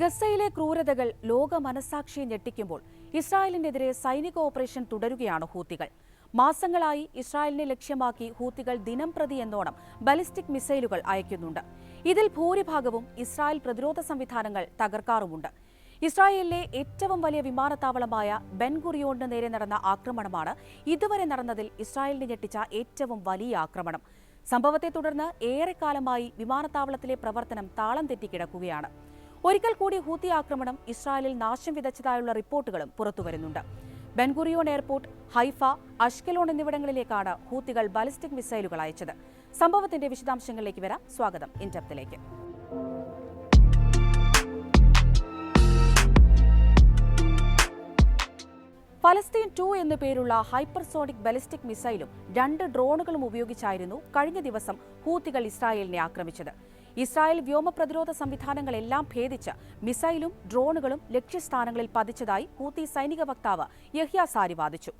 ഗസയിലെ ക്രൂരതകൾ ലോക മനസാക്ഷിയെ ഞെട്ടിക്കുമ്പോൾ ഇസ്രായേലിനെതിരെ സൈനിക ഓപ്പറേഷൻ തുടരുകയാണ് ഹൂത്തികൾ. മാസങ്ങളായി ഇസ്രായേലിനെ ലക്ഷ്യമാക്കി ഹൂത്തികൾ ദിനം പ്രതി എന്നോണം ബലിസ്റ്റിക് മിസൈലുകൾ അയക്കുന്നുണ്ട്. ഇതിൽ ഭൂരിഭാഗവും ഇസ്രായേൽ പ്രതിരോധ സംവിധാനങ്ങൾ തകർക്കാറുമുണ്ട്. ഇസ്രായേലിലെ ഏറ്റവും വലിയ വിമാനത്താവളമായ ബെൻഗുറിയോണിന് നേരെ നടന്ന ആക്രമണമാണ് ഇതുവരെ നടന്നതിൽ ഇസ്രായേലിനെ ഞെട്ടിച്ച ഏറ്റവും വലിയ ആക്രമണം. സംഭവത്തെ തുടർന്ന് ഏറെക്കാലമായി വിമാനത്താവളത്തിലെ പ്രവർത്തനം താളം തെറ്റിക്കിടക്കുകയാണ് ഒരിക്കൽ കൂടി ഹൂത്തി ആക്രമണം ഇസ്രായേലിൽ നാശം വിതച്ചതായുള്ള റിപ്പോർട്ടുകളും പുറത്തുവരുന്നുണ്ട് Ben Gurion airport Haifa Ashkelon എന്നിവിടങ്ങളിലേക്കാണ് ഹൂത്തികൾ ബാലിസ്റ്റിക് മിസൈലുകൾ അയച്ചത്. സംഭവത്തിന്റെ വിശദാംശങ്ങളിലേക്ക് വരാം. സ്വാഗതം ഇൻഡപ്തിലേക്ക് ഫലസ്തീൻ ടു എന്നു പേരുള്ള ഹൈപ്പർസോണിക് ബലിസ്റ്റിക് മിസൈലും രണ്ട് ഡ്രോണുകളും ഉപയോഗിച്ചായിരുന്നു കഴിഞ്ഞ ദിവസം ഹൂത്തികൾ ഇസ്രായേലിനെ ആക്രമിച്ചത്. ഇസ്രായേൽ വ്യോമ പ്രതിരോധ സംവിധാനങ്ങളെല്ലാം ഭേദിച്ച് മിസൈലും ഡ്രോണുകളും ലക്ഷ്യസ്ഥാനങ്ങളിൽ പതിച്ചതായി ഹൂത്തി സൈനിക വക്താവ് യഹ്യ സാരി വാദിച്ചു.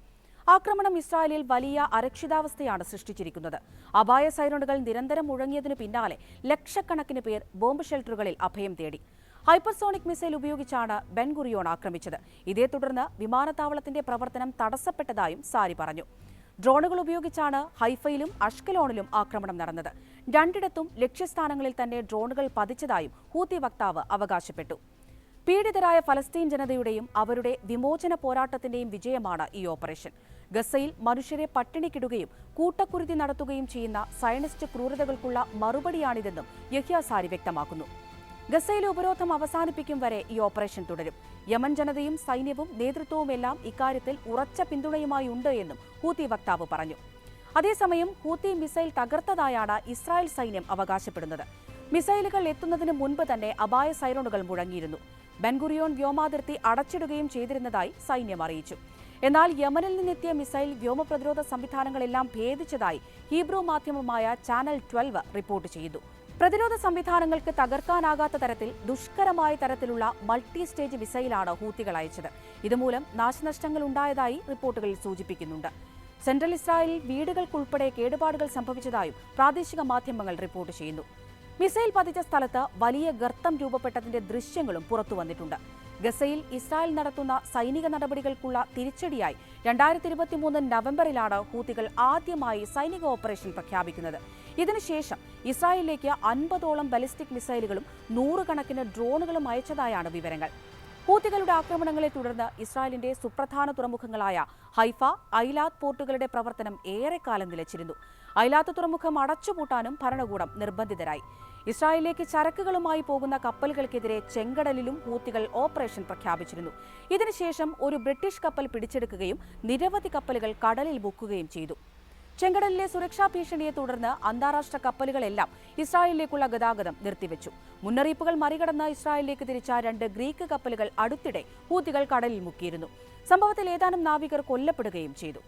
ആക്രമണം ഇസ്രായേലിൽ വലിയ അരക്ഷിതാവസ്ഥയാണ് സൃഷ്ടിച്ചിരിക്കുന്നത്. അപായ സൈറണുകൾ നിരന്തരം മുഴങ്ങിയതിനു പിന്നാലെ ലക്ഷക്കണക്കിന് പേർ ബോംബ് ഷെൽട്ടറുകളിൽ അഭയം തേടി. ഹൈപ്പർസോണിക് മിസൈൽ ഉപയോഗിച്ചാണ് ബെൻഗുറിയോൺ ആക്രമിച്ചത്. ഇതേ തുടർന്ന് വിമാനത്താവളത്തിന്റെ പ്രവർത്തനം തടസ്സപ്പെട്ടതായും സാരി പറഞ്ഞു. ഡ്രോണുകൾ ഉപയോഗിച്ചാണ് ഹൈഫയിലും അഷ്കലോണിലും ആക്രമണം നടന്നത്. രണ്ടിടത്തും ലക്ഷ്യസ്ഥാനങ്ങളിൽ തന്നെ ഡ്രോണുകൾ പതിച്ചതായും ഹൂത്തി വക്താവ് അവകാശപ്പെട്ടു. പീഡിതരായ ഫലസ്തീൻ ജനതയുടെയും അവരുടെ വിമോചന പോരാട്ടത്തിന്റെയും വിജയമാണ് ഈ ഓപ്പറേഷൻ. ഗസയിൽ മനുഷ്യരെ പട്ടിണിക്കിടുകയും കൂട്ടക്കുരുതി നടത്തുകയും ചെയ്യുന്ന സയനിസ്റ്റ് ക്രൂരതകൾക്കുള്ള മറുപടിയാണിതെന്നും യഹ്യാസാരി വ്യക്തമാക്കുന്നു. ഗസയിലെ ഉപരോധം അവസാനിപ്പിക്കും വരെ ഈ ഓപ്പറേഷൻ തുടരും. യമൻ ജനതയും സൈന്യവും നേതൃത്വവുമെല്ലാം ഇക്കാര്യത്തിൽ ഉറച്ച പിന്തുണയുമായി ഉണ്ട് എന്നും ഹൂത്തി വക്താവ് പറഞ്ഞു. അതേസമയം ഹൂത്തി മിസൈൽ തകർത്തതായാണ് ഇസ്രായേൽ സൈന്യം അവകാശപ്പെടുന്നത്. മിസൈലുകൾ എത്തുന്നതിന് മുൻപ് തന്നെ അപായ സൈറണുകൾ മുഴങ്ങിയിരുന്നു. ബെൻഗുറിയോൺ വ്യോമാതിർത്തി അടച്ചിടുകയും ചെയ്തിരുന്നതായി സൈന്യം അറിയിച്ചു. എന്നാൽ യമനിൽ നിന്നെത്തിയ മിസൈൽ വ്യോമ പ്രതിരോധ സംവിധാനങ്ങളെല്ലാം ഭേദിച്ചതായി ഹീബ്രു മാധ്യമമായ ചാനൽ ട്വൽവ് റിപ്പോർട്ട് ചെയ്തു. പ്രതിരോധ സംവിധാനങ്ങൾക്ക് തകർക്കാനാകാത്ത തരത്തിൽ ദുഷ്കരമായ തരത്തിലുള്ള മൾട്ടി സ്റ്റേജ് മിസൈലാണ് ഹൂത്തികൾ അയച്ചത്. ഇതുമൂലം നാശനഷ്ടങ്ങൾ ഉണ്ടായതായി റിപ്പോർട്ടുകളിൽ സൂചിപ്പിക്കുന്നുണ്ട്. സെൻട്രൽ ഇസ്രായേലിൽ വീടുകൾക്കുൾപ്പെടെ കേടുപാടുകൾ സംഭവിച്ചതായും പ്രാദേശിക മാധ്യമങ്ങൾ റിപ്പോർട്ട് ചെയ്യുന്നു. മിസൈൽ പതിച്ച സ്ഥലത്ത് വലിയ ഗർത്തം രൂപപ്പെട്ടതിന്റെ ദൃശ്യങ്ങളും പുറത്തുവന്നിട്ടുണ്ട്. ഗസയിൽ ഇസ്രായേൽ നടത്തുന്ന സൈനിക നടപടികൾക്കുള്ള തിരിച്ചടിയായി രണ്ടായിരത്തി ഇരുപത്തിമൂന്ന് നവംബറിലാണ് ഹൂത്തികൾ ആദ്യമായി സൈനിക ഓപ്പറേഷൻ പ്രഖ്യാപിക്കുന്നത്. ഇതിനുശേഷം ഇസ്രായേലിലേക്ക് അൻപതോളം ബലിസ്റ്റിക് മിസൈലുകളും നൂറുകണക്കിന് ഡ്രോണുകളും അയച്ചതായാണ് വിവരങ്ങൾ. ഹൂത്തികളുടെ ആക്രമണങ്ങളെ തുടർന്ന് ഇസ്രായേലിന്റെ സുപ്രധാന തുറമുഖങ്ങളായ ഹൈഫ ഐലാദ് പോർട്ടുകളുടെ പ്രവർത്തനം ഏറെക്കാലം നിലച്ചിരുന്നു. ഐലാത്ത് തുറമുഖം അടച്ചുപൂട്ടാനും ഭരണകൂടം നിർബന്ധിതരായി. ഇസ്രായേലിലേക്ക് ചരക്കുകളുമായി പോകുന്ന കപ്പലുകൾക്കെതിരെ ചെങ്കടലിലും ഹൂത്തികൾ ഓപ്പറേഷൻ പ്രഖ്യാപിച്ചിരുന്നു. ഇതിനുശേഷം ഒരു ബ്രിട്ടീഷ് കപ്പൽ പിടിച്ചെടുക്കുകയും നിരവധി കപ്പലുകൾ കടലിൽ മുക്കുകയും ചെയ്തു. ചെങ്കടലിലെ സുരക്ഷാ ഭീഷണിയെ തുടർന്ന് അന്താരാഷ്ട്ര കപ്പലുകളെല്ലാം ഇസ്രായേലിലേക്കുള്ള ഗതാഗതം നിർത്തിവെച്ചു. മുന്നറിയിപ്പുകൾ മറികടന്ന് ഇസ്രായേലിലേക്ക് തിരിച്ച രണ്ട് ഗ്രീക്ക് കപ്പലുകൾ അടുത്തിടെ ഹൂത്തികൾ കടലിൽ മുക്കിയിരുന്നു. സംഭവത്തിൽ ഏതാനും നാവികർ കൊല്ലപ്പെടുകയും ചെയ്തു.